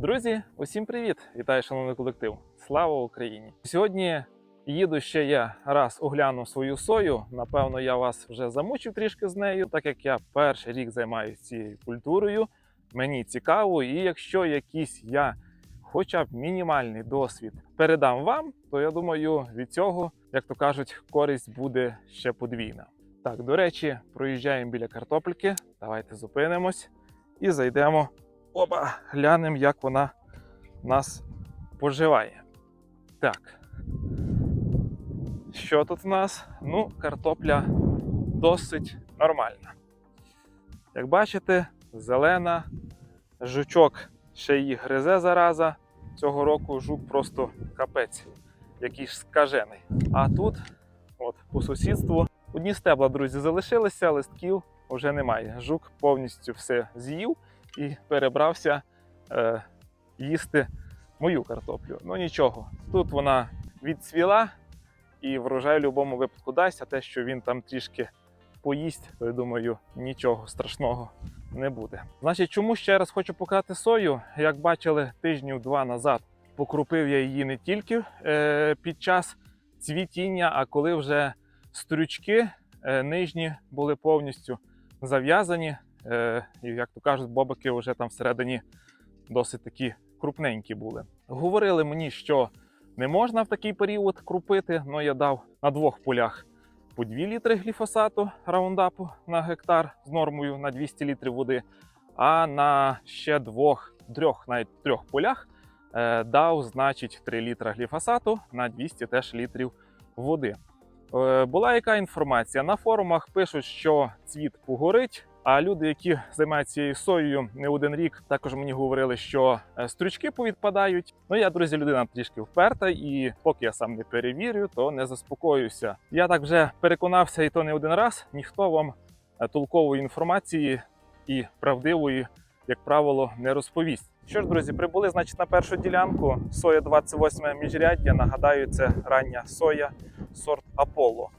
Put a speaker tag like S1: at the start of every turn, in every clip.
S1: Друзі, усім привіт! Вітаю, шановний колектив! Слава Україні! Сьогодні їду ще я раз огляну свою сою. Напевно, я вас вже замучив трішки з нею, так як я перший рік займаюся цією культурою. Мені цікаво, і якщо якийсь я, хоча б мінімальний досвід передам вам, то я думаю, від цього, як то кажуть, користь буде ще подвійна. Так, до речі, проїжджаємо біля картопельки. Давайте зупинимось і зайдемо. Оба, глянемо, як вона нас поживає. Так. Що тут в нас? Ну, картопля досить нормальна. Як бачите, зелена, жучок ще її гризе зараза. Цього року жук просто капець, якийсь скажений. А тут, от, по сусідству, одні стебла, друзі, залишилися, листків вже немає. Жук повністю все з'їв і перебрався е, їсти мою картоплю. Ну нічого, тут вона відцвіла і врожай в будь-якому випадку дасть, а те, що він там трішки поїсть, то я думаю, нічого страшного не буде. Значить, чому ще раз хочу показати сою? Як бачили тижнів два назад, покрупив я її не тільки е, під час цвітіння, а коли вже стрючки е, нижні були повністю зав'язані. Е, і, як то кажуть, бобики вже там всередині досить такі крупненькі були. Говорили мені, що не можна в такий період крупити, але я дав на двох полях по 2 літри гліфосату раундапу на гектар з нормою на 200 літрів води, а на ще двох, трьох, навіть трьох полях е, дав, значить, 3 літра гліфосату на 200 теж літрів води. Е, була яка інформація? На форумах пишуть, що цвіт погорить. А люди, які займаються соєю не один рік, також мені говорили, що е, стручки повідпадають. Ну я, друзі, людина трішки вперта, і поки я сам не перевірю, то не заспокоюся. Я так вже переконався, і то не один раз. Ніхто вам е, толкової інформації і правдивої, як правило, не розповість. Що ж, друзі, прибули значить на першу ділянку. Соя 28 міжряддя. Нагадаю, це рання соя сорт Аполло.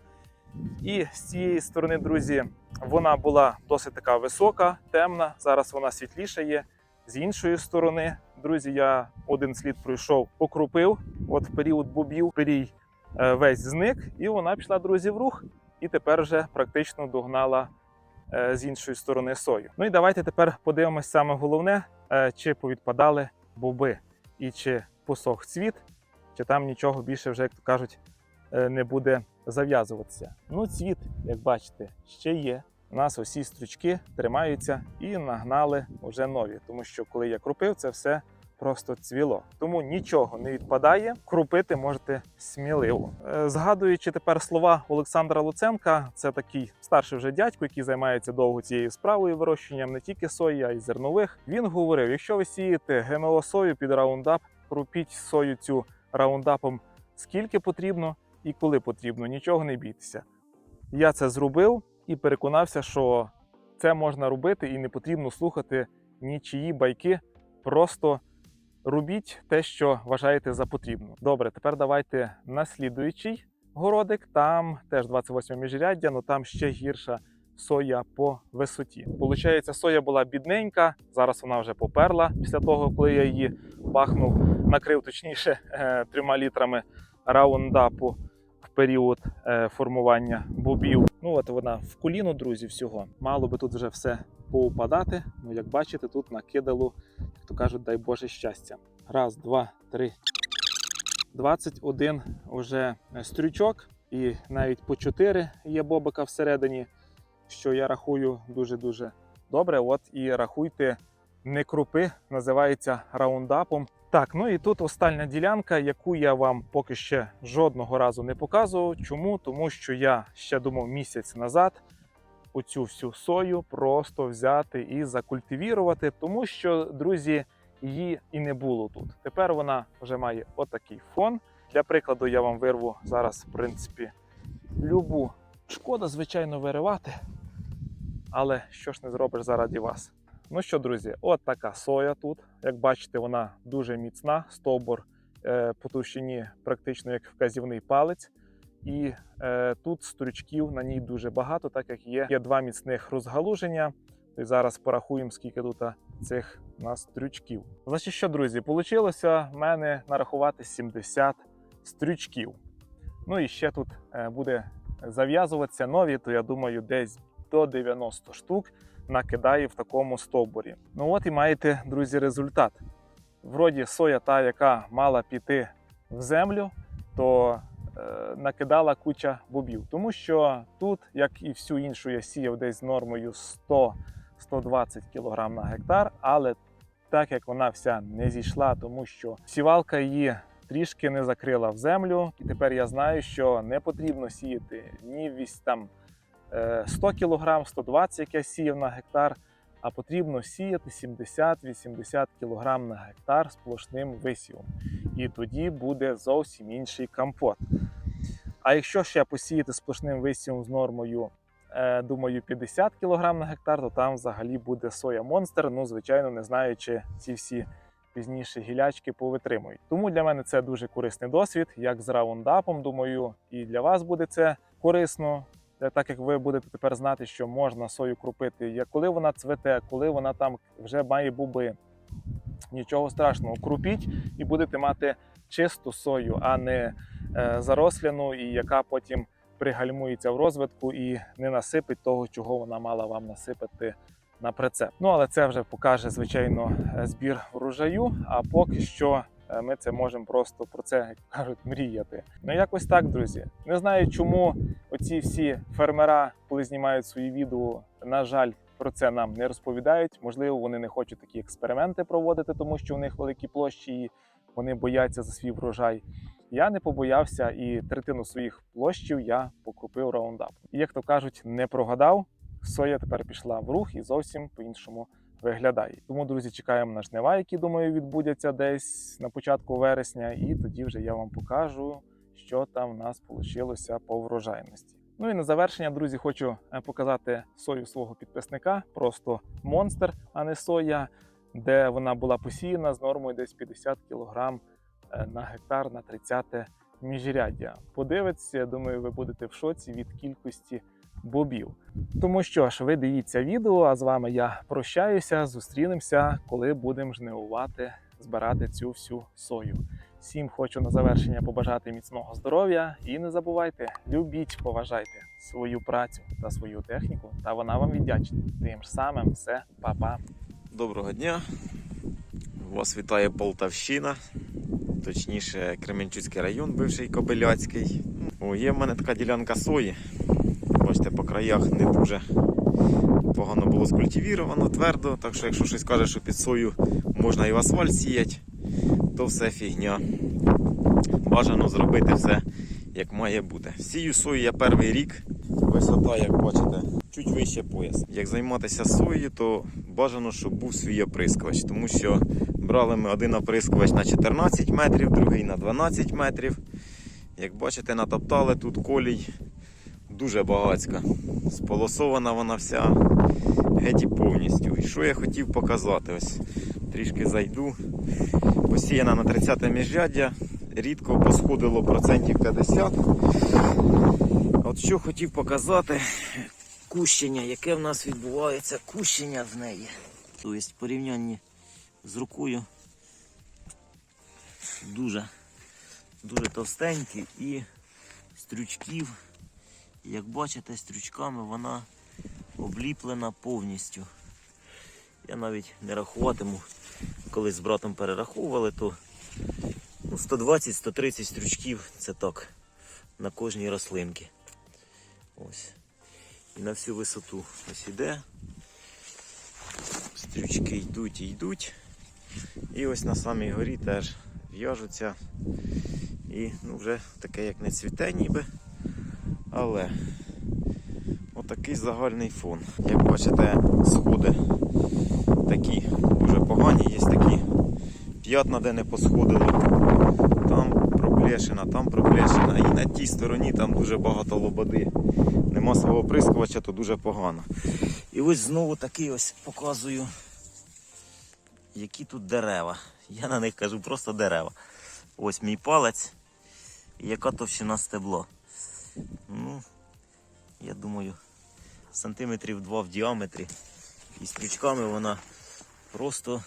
S1: І з цієї сторони, друзі, вона була досить така висока, темна. Зараз вона світліша є. З іншої сторони, друзі, я один слід пройшов, покрупив. От в період бобів перій е, весь зник, і вона пішла, друзі, в рух. І тепер вже практично догнала е, з іншої сторони сою. Ну і давайте тепер подивимось саме головне, е, чи повідпадали боби, і чи посох цвіт, чи там нічого більше вже, як то кажуть, не буде зав'язуватися. Ну, цвіт, як бачите, ще є. У нас усі стручки тримаються і нагнали вже нові, тому що коли я крупив, це все просто цвіло. Тому нічого не відпадає. Крупити можете сміливо. Е, Згадуючи тепер слова Олександра Луценка, це такий старший вже дядько, який займається довго цією справою вирощенням не тільки сої, а й зернових. Він говорив: якщо ви сієте ГМО сою під раундап, крупіть сою цю раундапом скільки потрібно і коли потрібно, нічого не бійтеся. Я це зробив і переконався, що це можна робити і не потрібно слухати нічиї байки. Просто робіть те, що вважаєте за потрібно. Добре, тепер давайте на слідуючий городик. Там теж 28 міжряддя, але там ще гірша соя по висоті. Получається, соя була бідненька, зараз вона вже поперла після того, коли я її бахнув, накрив точніше е, трьома літрами раундапу період е, формування бобів. Ну от вона в коліно, друзі, всього. Мало би тут вже все поупадати. Ну, як бачите, тут накидало, як то кажуть, дай Боже щастя. Раз, два, три. 21 вже стрючок, і навіть по 4 є бобика всередині, що я рахую дуже-дуже добре. От і рахуйте, не крупи, називається раундапом. Так, ну і тут остання ділянка, яку я вам поки ще жодного разу не показував. Чому? Тому що я ще думав місяць назад оцю всю сою просто взяти і закультивірувати, тому що, друзі, її і не було тут. Тепер вона вже має отакий фон. Для прикладу, я вам вирву зараз, в принципі, любу. Шкода, звичайно, виривати, але що ж не зробиш заради вас. Ну що, друзі, от така соя тут. Як бачите, вона дуже міцна, стовбур е, по товщині практично як вказівний палець. І е, тут стручків на ній дуже багато, так як є, є два міцних розгалуження. І зараз порахуємо, скільки тут цих нас стрючків. Значить, що, друзі, вийшло в мене нарахувати 70 стрючків. Ну і ще тут е, буде зав'язуватися нові, то я думаю, десь до 90 штук накидаю в такому стовбурі. Ну от і маєте, друзі, результат. Вроді соя та, яка мала піти в землю, то е, накидала куча бобів. Тому що тут, як і всю іншу, я сіяв десь нормою 100-120 кг на гектар, але так як вона вся не зійшла, тому що сівалка її трішки не закрила в землю, і тепер я знаю, що не потрібно сіяти ні вісь там 100 кг, 120 як я сіяв на гектар, а потрібно сіяти 70-80 кг на гектар сплошним висівом. І тоді буде зовсім інший компот. А якщо ще посіяти сплошним висівом з нормою, е, думаю, 50 кг на гектар, то там взагалі буде соя монстр. Ну, звичайно, не знаю, чи ці всі пізніше гілячки повитримують. Тому для мене це дуже корисний досвід, як з раундапом. Думаю, і для вас буде це корисно. Е, Так як ви будете тепер знати, що можна сою крупити, як коли вона цвете, коли вона там вже має буби. Нічого страшного, крупіть і будете мати чисту сою, а не е, заросляну, і яка потім пригальмується в розвитку і не насипить того, чого вона мала вам насипати на прицеп. Ну але це вже покаже звичайно е, збір врожаю. А поки що ми це можемо просто про це як кажуть мріяти. Ну якось так, друзі. Не знаю, чому оці всі фермера, коли знімають свої відео, на жаль. Про це нам не розповідають. Можливо, вони не хочуть такі експерименти проводити, тому що у них великі площі, і вони бояться за свій врожай. Я не побоявся і третину своїх площів я покупив раундап. І як то кажуть, не прогадав. Соя тепер пішла в рух і зовсім по-іншому виглядає. Тому, друзі, чекаємо на жнива, які думаю відбудеться десь на початку вересня, і тоді вже я вам покажу, що там в нас вийшло по врожайності. Ну і на завершення, друзі, хочу е, показати сою свого підписника, просто монстр, а не соя, де вона була посіяна з нормою десь 50 кг на гектар на 30 міжряддя. Подивитися, я думаю, ви будете в шоці від кількості бобів. Тому що ж, ви дивіться відео, а з вами я прощаюся. Зустрінемося, коли будемо жнивувати, збирати цю всю сою. Всім хочу на завершення побажати міцного здоров'я і не забувайте, любіть, поважайте свою працю та свою техніку, та вона вам віддячить. Тим ж самим все, па-па.
S2: Доброго дня. Вас вітає Полтавщина, точніше Кременчуцький район, бивший Кобиляцький. О, є в мене така ділянка сої. Бачите, по краях не дуже погано було скультивіровано, твердо. Так що, якщо щось каже, що під сою можна і в асфальт сіяти, то все фігня. Бажано зробити все як має бути. Сію сою я перший рік. Висота, як бачите, чуть вище пояс. Як займатися соєю, то бажано, щоб був свій оприскувач, тому що брали ми один оприскувач на 14 метрів, другий на 12 метрів. Як бачите, натоптали тут колій дуже багацька. Сполосована вона вся геть і повністю. І що я хотів показати? Ось трішки зайду. Посіяна на 30 міжряддя, рідко посходило процентів 50. От що хотів показати, кущення, яке в нас відбувається, кущення в неї. Тобто в порівнянні з рукою дуже, дуже товстенькі і стрючків. Як бачите, стрючками вона обліплена повністю. Я навіть не рахуватиму, коли з братом перераховували, то ну, 120-130 стрючків це так на кожній рослинці. Ось. І на всю висоту ось іде. Стрючки йдуть і йдуть. І ось на самій горі теж в'яжуться. І ну, вже таке як не цвіте ніби. Але отакий загальний фон. Як бачите, сходи такі дуже погані, є такі п'ятна, де не посходило. Там проплешина, там проплешина. І на тій стороні там дуже багато лободи. Нема свого оприскувача, то дуже погано. І ось знову такий ось показую, які тут дерева. Я на них кажу просто дерева. Ось мій палець і яка товщина стебла. Ну, я думаю, сантиметрів 2 в діаметрі. І стрічками вона просто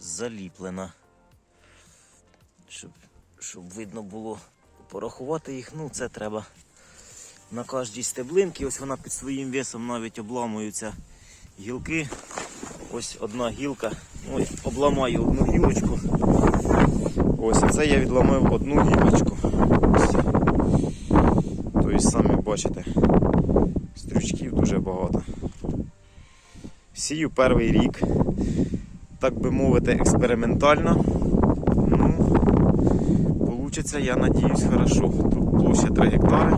S3: заліплена. Щоб, щоб видно було порахувати їх, ну це треба на кожній стеблинці. Ось вона під своїм весом навіть обламуються гілки. Ось одна гілка. Ой, обламаю одну гілочку.
S2: Ось це я відламав одну гілочку. Ось. Тобто, самі бачите, стрючків дуже багато. Сію перший рік, так би мовити, експериментально. Ну, получиться, я надіюсь, хорошо. Тут площа 3 гектари.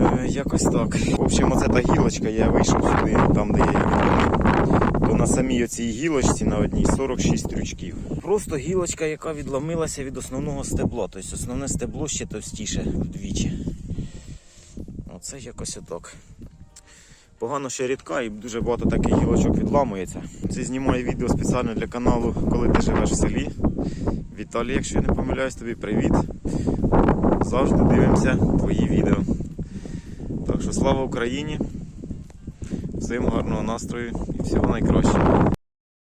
S2: Е, якось так. В общем, оце та гілочка, я вийшов сюди, там, де я її. То на самій оцій гілочці на одній 46 стрючків.
S3: Просто гілочка, яка відломилася від основного стебла. Тобто основне стебло ще товстіше вдвічі. Оце якось отак.
S2: Погано ще рідка і дуже багато таких гілочок відламується. Це знімаю відео спеціально для каналу, коли ти живеш в селі. Віталій, якщо я не помиляюсь, тобі привіт. Завжди дивимося твої відео. Так що слава Україні! Всім гарного настрою і всього найкращого.